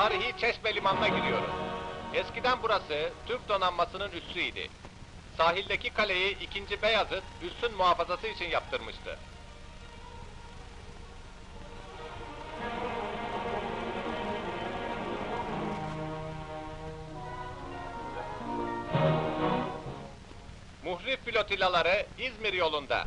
tarihi Çeşme Limanı'na giriyoruz. Eskiden burası Türk donanmasının üssüydi. Sahildeki kaleyi 2. Beyazıt üssün muhafazası için yaptırmıştı. Muhrif flotilaları İzmir yolunda.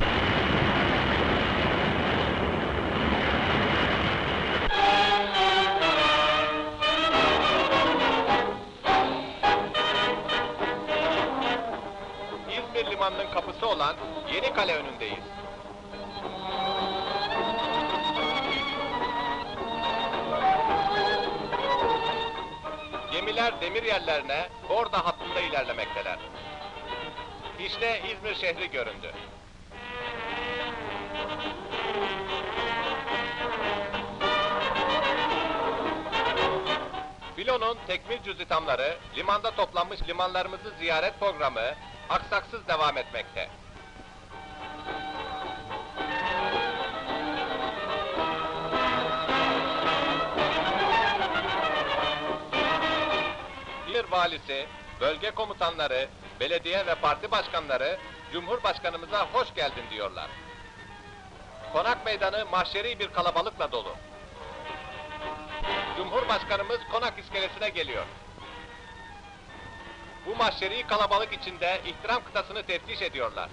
İzmir limanının kapısı olan Yeni Kale önündeyiz. Gemiler demir yerlerine Borda hattında ilerlemekteler. İşte İzmir şehri göründü. Filo'nun tekmil cüzitamları, limanda toplanmış limanlarımızı ziyaret programı aksaksız devam etmekte. İzmir valisi, bölge komutanları, belediye ve parti başkanları Cumhurbaşkanımıza hoş geldin diyorlar. Konak meydanı mahşeri bir kalabalıkla dolu. Cumhurbaşkanımız konak iskelesine geliyor. Bu mahşeri kalabalık içinde ihtiram kıtasını teftiş ediyorlar.